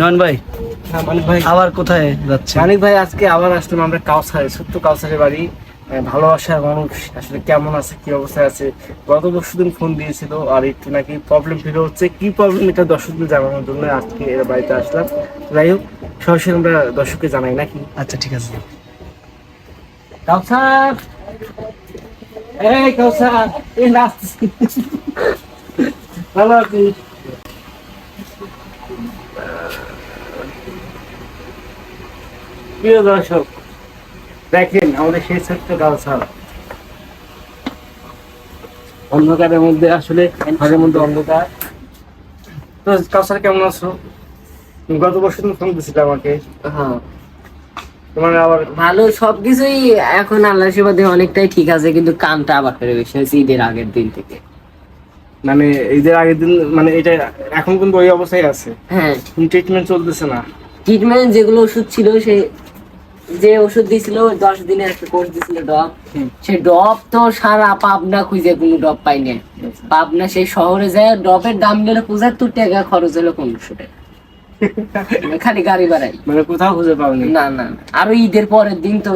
নয়ন ভাই? হ্যাঁ মানিক ভাই। আবার কোথায় যাচ্ছে মানিক ভাই আজকে আবার আসলাম আমরা কাউসারে ছোট্ট কাউসারের বাড়ি। ভালোবাসার মানুষ আসলে কেমন আছে কি অবস্থায় আছে? গত পরশু দিন ফোন দিয়েছিল আর একটু নাকি প্রবলেম ফিল হচ্ছে। কি প্রবলেম এটা দর্শকদের জানানোর জন্য আজকে এর বাড়িতে আসলাম। যাই হোক সরাসরি আমরা দর্শককে জানাই নাকি? আচ্ছা ঠিক আছে। কাউসার! এই কাউসার! এই নাচতেছি ভালো আছিস? প্রিয় দর্শক দেখেন আমাদের সেই ছোট্ট কাউসার অন্ধকারের মধ্যে আসলে ঘরের মধ্যে অন্ধকার। তো কাউসার কেমন আছো? গত বছর তুমি ফোন দিছিলে আমাকে। হ্যাঁ। তোমার আবার ভালো সবকিছুই এখন আল্লাহ সেবাদে অনেকটাই ঠিক আছে কিন্তু কানটা আবার ফেরে বেশি হয়েছে ঈদের আগের দিন থেকে। মানে ঈদের আগের দিন মানে এটা এখন কিন্তু ওই অবস্থায় আছে। হ্যাঁ। ট্রিটমেন্ট চলতেছে না। ট্রিটমেন্ট যেগুলো ওষুধ ছিল সে যে ওষুধ দিছিল দশ দিনের একটা কোর্স দিছিল ডব। হুম। সে ডব তো সারা পাবনা খুঁজে কোনো ডব পাইনি পাবনা সেই শহরে যায় ডবের দাম গেল পঁচাত্তর টাকা খরচ হলো পনেরোশো টাকা। খালি গাড়ি ভাড়াই। মানে কোথাও খুঁজে পাওনি না না না। আরও ঈদের পরের দিন তো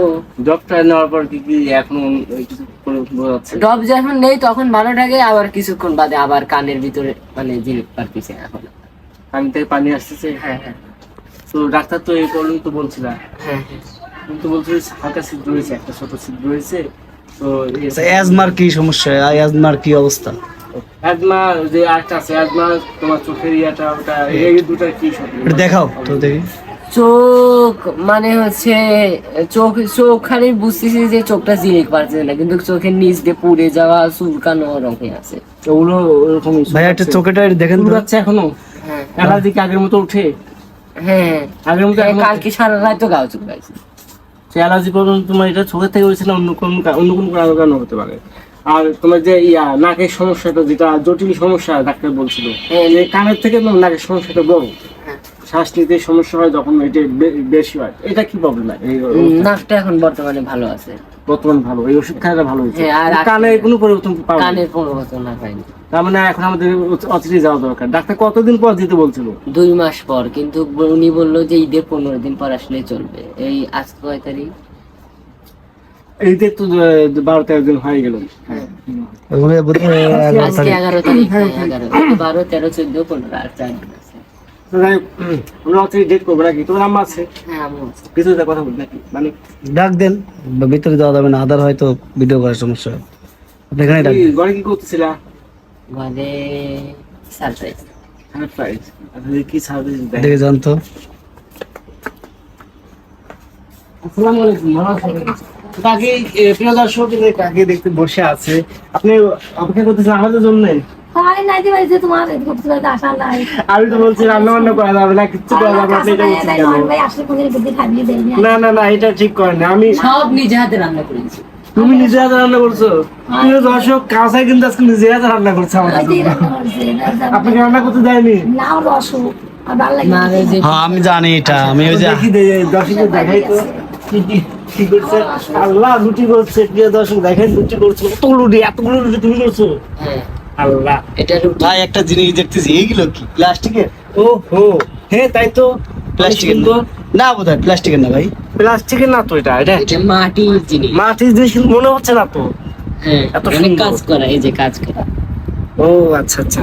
ডক্টর নেওয়ার পর কি কি এখন ডব যখন নেই তখন ভালো থাকে আবার কিছুক্ষণ বাদে আবার কানের ভিতরে মানে জিনিস পারতেছে এখন। কান থেকে পানি আসতেছে? হ্যাঁ হ্যাঁ। তো ডাক্তার তো এই প্রবলেম তো বলছিল। হ্যাঁ হ্যাঁ। কিন্তু বলছিল হালকা ছিদ্র হয়েছে একটা ছোট ছিদ্র হয়েছে তো আচ্ছা, অ্যাজমার কি সমস্যা? অ্যাজমার কি অবস্থা? অ্যাজমা যে আরেকটা আছে অ্যাজমা তোমার চোখের ইয়াটা ওটা এই দুটার কি? একটু দেখাও তো দেখি। চোখ মানে হচ্ছে চোখ চোখ খালি বুঝতেছি যে চোখটা জিনিস পারছে না কিন্তু চোখের নিচ দিয়ে পুড়ে যাওয়া চুলকানো ওরকম আছে। ওগুলো ওরকম ভাই একটা চোখেটা দেখেন তো। যাচ্ছে এখনও? হ্যাঁ। অ্যালার্জি আগের মতো উঠে? হ্যাঁ। আগের মতো কালকে সারা রাত তো গাও চুলকাইছে। সে অ্যালার্জি প্রবলেম তোমার এটা চোখের থেকে হয়েছে না অন্য কোনো অন্য কোনো কারণ হতে পারে? আর তোমার যে ইয়া নাকের সমস্যাটা যেটা জটিল সমস্যা ডাক্তার বলছিল। হ্যাঁ। কানের থেকে নাকের সমস্যাটা বড়। হ্যাঁ। শ্বাস নিতে সমস্যা হয় যখন এটা বেশি হয়। এটা কি প্রবলেম নাকটা এখন বর্তমানে ভালো আছে। বর্তমান ভালো। এই ওষুধ খাওয়াটা ভালো হয়েছে। হ্যাঁ, আর কানে কোনো পরিবর্তন পাওয়া যায়? কানের পরিবর্তন না হয়নি। তার মানে এখন আমাদের অচিরে যাওয়া দরকার। ডাক্তার কতদিন পর দিতে বলছিল? দুই মাস পর কিন্তু উনি বলল যে ঈদের পনেরো দিন পর আসলে চলবে। এই আজ কয় তারিখ? তো বারো তেরো দিন হয়ে গেল। আজকে এগারো এগারো বারো তেরো চোদ্দ পনেরো আর চার দিন আছে। ডাক দেন ভিতরে যাওয়া যাবে না আদার হয়তো ভিডিও করার সমস্যা হয়। এখানে ডাক। কি করতেছিলা? ঘরে সারপ্রাইজ সারপ্রাইজ আসলে কি সার্ভিস দেখে যান তো আসসালামু আলাইকুম কাকে প্রিয় দর্শক যে কাকে দেখতে বসে আছে আপনি অপেক্ষা করতেছেন আমাদের জন্য হয় আমি তো বলছি রান্না বান্না করা যাবে না কিচ্ছু করা যাবে না না না এটা ঠিক করেন না। আমি সব নিজে হাতে রান্না করেছি তুমি নিজে হাতে রান্না করছ? প্রিয় দর্শক কাঁচাই কিন্তু আজকে নিজে হাতে রান্না করছ যাবে। আপনাকে রান্না করতে দেয়নি? আমার হ্যাঁ আমি জানি এটা আমি ওই যে দেখি দে- দর্শকদের দেখাই তো। কি করছে? আল্লাহ রুটি করছে প্রিয় দর্শক দেখেন রুটি করছে কতগুলো রুটি এতগুলো রুটি তুমি করছ? হ্যাঁ। আল্লাহ। এটা ভাই একটা জিনিস দেখতেছি এইগুলো কি? প্লাস্টিকের? ও হো হ্যাঁ তাই তো। প্লাস্টিকের না বোধ হয় প্লাস্টিকের না ভাই। প্লাস্টিকের না তো এটা এটা? মাটির জিনিস। মাটির জিনিস মনে হচ্ছে না তো। হ্যাঁ এত সুন্দর। কাজ করা এই যে কাজ করা। ও আচ্ছা আচ্ছা।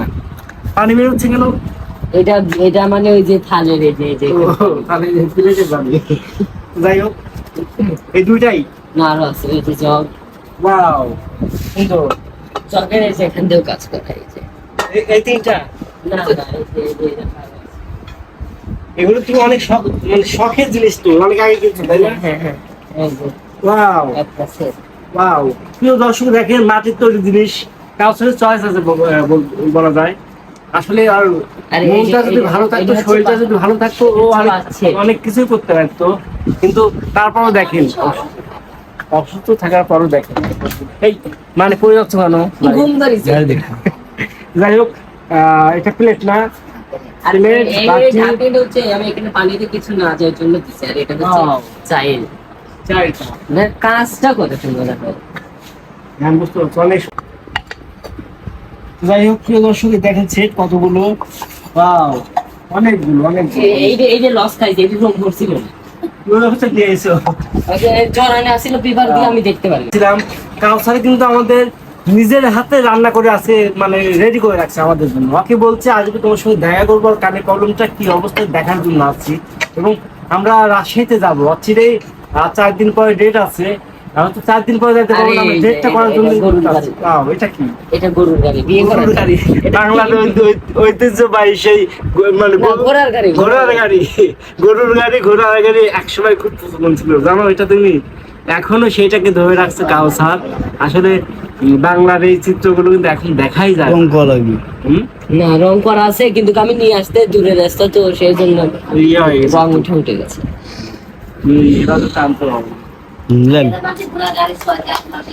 পানি বের হচ্ছে কেন? এটা এটা মানে ওই যে থালের এই যে এই যে ও, তাহলে প্লেটে পানি। যাই হোক এই দুইটাই? না আরও আছে এই যে জগ। ওয়াও সুন্দর। জগের এই যে এখান দিয়েও কাজ করা এই যে। এই- এই তিনটা? না না এই যে এই যে এটা ভালো আছে। এগুলো তুমি অনেক শখ মানে শখের জিনিস তো অনেক আগে কিনছো তাই না? হ্যাঁ হ্যাঁ ওয়াও ওয়াও প্রিয় দর্শক দেখেন মাটির তৈরি জিনিস কাউসারের চয়েস আছে বল- যায়। আসলে আর মনটা যদি ভালো থাকতো শরীরটা যদি ভালো থাকতো ও অনেক কিছুই করতে পারতো। কিন্তু তারপরও দেখেন অসুস্থ থাকার পরও দেখেন। এই মানে পড়ে যাচ্ছে কেন? যাই হোক আহ, এটা প্লেট না। প্লেট, বাটি। ঢাকনিটা হচ্ছে আমি এখানে পানিতে কিছু না যাওয়ার জন্য দিছি আর এটা হচ্ছে চাইল। চারটা মানে কাজটা কত সুন্দর দেখো ধ্যান বুঝতে পারছ অনেক যাই হোক প্রিয় দর্শক এই দেখেন সেট কতগুলো। ওয়াও অনেকগুলো অনেকগুলো। এই যে এই যে লস খাইছে রোগ করছিল জরানে আসছিল দিয়ে আমি দেখতে পারি। কাউসার কিন্তু আমাদের নিজের হাতে রান্না করে আছে মানে রেডি করে রাখছে আমাদের জন্য। ওকে বলছে আজকে তোমার সঙ্গে দেখা করব আর কানে প্রবলেমটা কি অবস্থায় দেখার জন্য আসছি। এবং আমরা রাজশাহীতে যাব। অচিরেই আর চার দিন পরে ডেট আছে। আমরা তো চার দিন পরে যেতে পারব না ডেটটা করার জন্য এটা কি? এটা গরুর গাড়ি বিয়ে গরুর গাড়ি। বাংলাদেশ ঐতিহ্যবাহী সেই মানে ঘোড়ার গাড়ি, ঘোড়ার গাড়ি। গরুর গাড়ি ঘোড়ার গাড়ি একসময় খুব প্রচলন ছিল। জানো এটা তুমি এখনও সেটাকে ধরে রাখছে কাউসার আসলে বাংলার এই চিত্রগুলো কিন্তু এখন দেখাই যায় রং করা লাগবে। না রং করা আছে কিন্তু আমি নিয়ে আসতে দূরের রাস্তা তো সেই জন্য ইয়ে। রং উঠে উঠে গেছে। হুম, এটা তো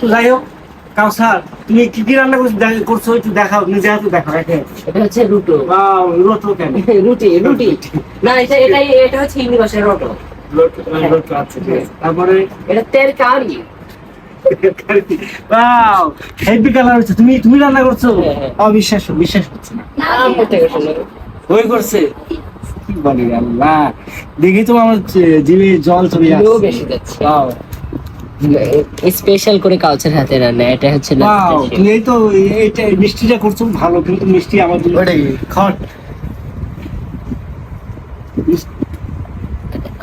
যাই হোক। কাউসার তুমি কি কি রান্না করছ দেখ- করছ একটু দেখাও নিজে হাতে দেখাও এটা হচ্ছে রুটো। রোটো কেন? রুটি রুটি। না এটা এটাই এটা হচ্ছে ইংলিশের রোটো। রোটো রোটো আছে তারপরে এটা তেল কারি। ওয়াও হেভি কালার হচ্ছে তুমি তুমি রান্না করছ? হ্যাঁ, হ্যাঁ। অবিশ্বাস বিশ্বাস করছে না। ওই করছে? কি বলে আল্লাহ? দেখি তো আমার জিভে জল চলে আসছে বেশি যাচ্ছে। ওয়াও স্পেশাল করে কালচার হাতে রান্না এটা হচ্ছে না তুমি এই তো এইটা মিষ্টিটা করছ ভালো কিন্তু মিষ্টি আমার জন্য? খট।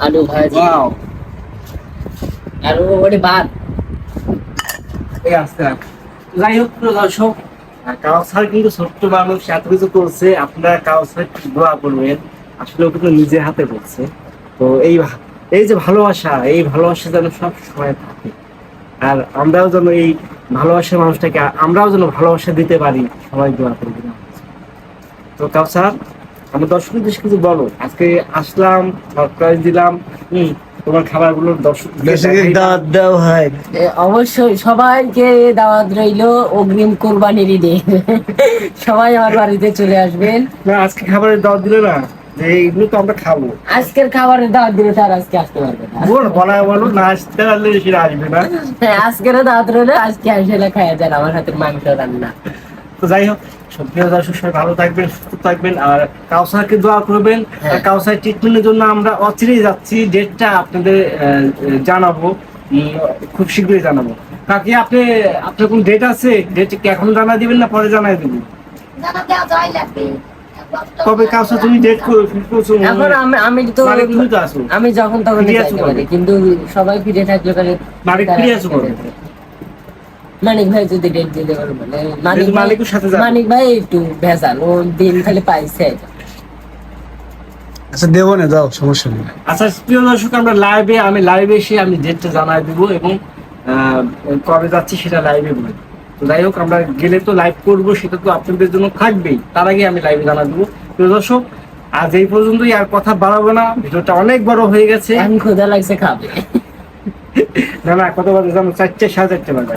আলু ভাজি। ওয়াও ওটা ভাত। এই আস্তে আস্তে। যাই হোক প্রিয় দর্শক কাউসার কিন্তু ছোট্ট মানুষ এত কিছু করছে আপনারা কাউসার দোয়া করবেন। আসলে ও কিন্তু নিজের হাতে করছে তো এই এই যে ভালোবাসা এই ভালোবাসা যেন সব সময় থাকে। আর আমরাও যেন এই ভালোবাসার মানুষটাকে আমরাও যেন ভালোবাসা দিতে পারি। সবাই দোয়া করবেন। তো কাউসার আমার দর্শকদের কিছু বলো। আজকে আসলাম সারপ্রাইজ দিলাম হম তোমার খাবারগুলো দর্শক বেশি দাও হয়। অবশ্যই সবাইকে দাওয়াত রইল অগ্রিম কোরবানির ঈদে। সবাই আমার বাড়িতে চলে আসবেন। না আজকে খাবারের দাওয়াত দিলে না যে এইগুলো তো আমরা খাব। আজকের খাবারের দাওয়াত দিলে তার আজকে আসতে পারবে না। বল বলা বলো না আসতে পারলে সেটা আসবে না। হ্যাঁ, আজকেরও দাওয়াত রইল আজকে আসলে খাওয়া যান আমার হাতের মাংস রান্না। তো যাই হোক সত্যি দর্শক সবাই ভালো থাকবেন সুস্থ থাকবেন আর কাউসারকে দোয়া করবেন। আর হ্যাঁ। কাউসার ট্রিটমেন্টের জন্য আমরা অচিরেই যাচ্ছি ডেটটা আপনাদের জানাব। খুব শীঘ্রই জানাব। কাকি আপনি আপনার কোন ডেট আছে? ডেট কি এখন জানা দিবেন না পরে জানাই দেবেন? কবে কাউসার তুমি ডেট করছ এখন আমি আমি তো আমি যখন তখন? পারি কিন্তু সবাই ফিরে থাকলে মালিক ফিরে আসো কবে? মানিক ভাই যদি ডেট দিতে পারবে মানে মানিক সাথে। মানিক ভাই একটু ভেজাল ও দিন খালি পাইছে। আচ্ছা দেবো না যাও সমস্যা নেই। আচ্ছা প্রিয় দর্শক আমরা লাইভে আমি লাইভে এসে আমি ডেটটা জানাই দিব এবং কবে যাচ্ছি সেটা লাইভে বলব তো যাই হোক আমরা গেলে তো লাইভ করব সেটা তো আপনাদের জন্য থাকবেই। তার আগে আমি লাইভে জানাই দেবো। প্রিয় দর্শক আজ এই পর্যন্তই আর কথা বাড়াবো না। ভিডিওটা অনেক বড় হয়ে গেছে। এখন ক্ষুধা লাগছে খাবে। না না কত বাজে জানো চারটে সাড়ে চারটে বাজে।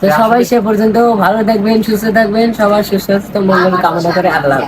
তো সবাই সে পর্যন্ত ভালো থাকবেন সুস্থ থাকবেন সবার সুস্বাস্থ্য মঙ্গল কামনা করে আল্লাহ